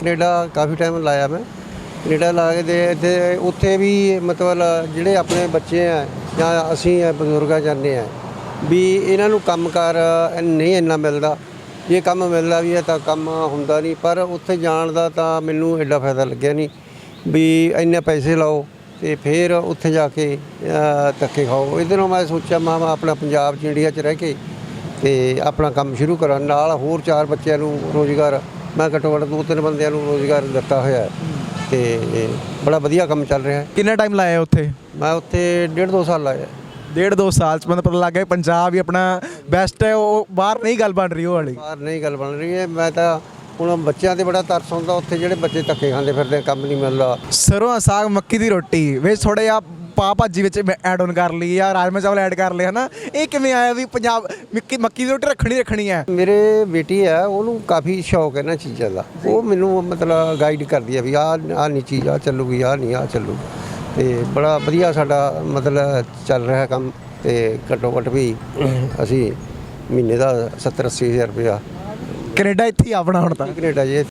Canada ਕਾਫੀ time ਲਾਇਆ ਮੈਂ। Canada ਲਾ ਕੇ ਦੇ ਇੱਥੇ ਉੱਥੇ ਵੀ ਮਤਲਬ ਜਿਹੜੇ ਆਪਣੇ ਬੱਚੇ ਆ ਜਾਂ ਅਸੀਂ ਆ ਬਜ਼ੁਰਗਾਂ ਜਾਂਦੇ ਆ, ਵੀ ਇਹਨਾਂ ਨੂੰ ਕੰਮਕਾਰ ਨਹੀਂ ਇੰਨਾ ਮਿਲਦਾ। ਜੇ ਕੰਮ ਮਿਲਦਾ ਵੀ ਹੈ ਤਾਂ ਕੰਮ ਹੁੰਦਾ ਨਹੀਂ, ਪਰ ਉੱਥੇ ਜਾਣ ਦਾ ਤਾਂ ਮੈਨੂੰ ਐਡਾ ਫਾਇਦਾ ਲੱਗਿਆ ਨਹੀਂ ਵੀ ਇੰਨੇ ਪੈਸੇ ਲਾਓ ਤੇ ਫਿਰ ਉੱਥੇ ਜਾ ਕੇ ਧੱਕੇ ਖਾਓ। ਇਹਦੇ ਨਾਲ ਮੈਂ ਸੋਚਿਆ, ਮੈਂ ਮੈਂ ਆਪਣਾ ਪੰਜਾਬ 'ਚ ਇੰਡੀਆ 'ਚ ਰਹਿ ਕੇ ਤੇ ਆਪਣਾ ਕੰਮ ਸ਼ੁਰੂ ਕਰਾਂ। ਨਾਲ ਹੋਰ ਚਾਰ ਬੱਚਿਆਂ ਨੂੰ ਰੋਜ਼ਗਾਰ ਮੈਂ ਘੱਟੋ ਘੱਟ ਦੋ ਤਿੰਨ ਬੰਦਿਆਂ ਨੂੰ ਰੋਜ਼ਗਾਰ ਦਿੱਤਾ ਹੋਇਆ ਹੈ ਤੇ ਬੜਾ ਵਧੀਆ ਕੰਮ ਚੱਲ ਰਿਹਾ ਹੈ। ਕਿੰਨਾ ਟਾਈਮ ਲਾਇਆ ਉੱਥੇ? ਮੈਂ ਉੱਥੇ ਡੇਢ ਦੋ ਸਾਲ ਲਾਇਆ ਡੇਢ ਦੋ ਸਾਲ ਚ ਮੈਨੂੰ ਪਤਾ ਲੱਗ ਗਿਆ ਪੰਜਾਬ ਹੀ ਆਪਣਾ ਬੈਸਟ ਹੈ ਉਹ ਬਾਹਰ ਨਹੀਂ ਗੱਲ ਬਣ ਰਹੀ ਉਹ ਵਾਲੀ। ਬਾਹਰ ਨਹੀਂ ਗੱਲ ਬਣ ਰਹੀ ਹੈ। ਮੈਂ ਤਾਂ ਹੁਣ ਬੱਚਿਆਂ ਤੇ ਬੜਾ ਤਰਸ ਆਉਂਦਾ ਉੱਥੇ ਜਿਹੜੇ ਬੱਚੇ ਧੱਕੇ ਖਾਂਦੇ ਫਿਰਦੇ ਕੰਮ ਨਹੀਂ ਮਿਲਦਾ। ਸਰੋਂ ਸਾਗ ਮੱਕੀ ਦੀ ਰੋਟੀ ਵਿੱਚ ਥੋੜੇ ਜਿਹਾ ਪਾ ਭਾਜੀ ਵਿੱਚ ਐਡ ਆਨ ਕਰ ਲਈ ਜਾਂ ਰਾਜਮਾ ਚਾਵਲ ਐਡ ਕਰ ਲਏ ਹਨਾ? ਇਹ ਕਿਵੇਂ ਆਇਆ ਵੀ ਪੰਜਾਬ ਮੱਕੀ ਮੱਕੀ ਦੀ ਰੋਟੀ ਰੱਖਣੀ ਰੱਖਣੀ ਹੈ? ਮੇਰੇ ਬੇਟੀ ਹੈ ਉਹਨੂੰ ਕਾਫੀ ਸ਼ੌਕ ਹੈ ਨਾ ਚੀਜ਼ਾਂ ਦਾ। ਉਹ ਮੈਨੂੰ ਮਤਲਬ ਗਾਈਡ ਕਰਦੀ ਹੈ ਵੀ ਆਹ ਆਹ ਨਹੀਂ ਚੀਜ਼ ਆ ਚੱਲੂਗੀ ਆਹ ਨਹੀਂ ਆ ਚੱਲੂ। ਤੇ ਬੜਾ ਵਧੀਆ ਸਾਡਾ ਮਤਲਬ ਚੱਲ ਰਿਹਾ ਕੰਮ ਤੇ ਘੱਟੋ ਘੱਟ ਵੀ ਅਸੀਂ ਮਹੀਨੇ ਦਾ 70 80 ਹਜ਼ਾਰ ਰੁਪਇਆ ਕੈਨੇਡਾ ਇੱਥੇ ਹੀ ਆਪਣਾ ਹੁਣ ਤਾਂ। ਕੈਨੇਡਾ ਜੇ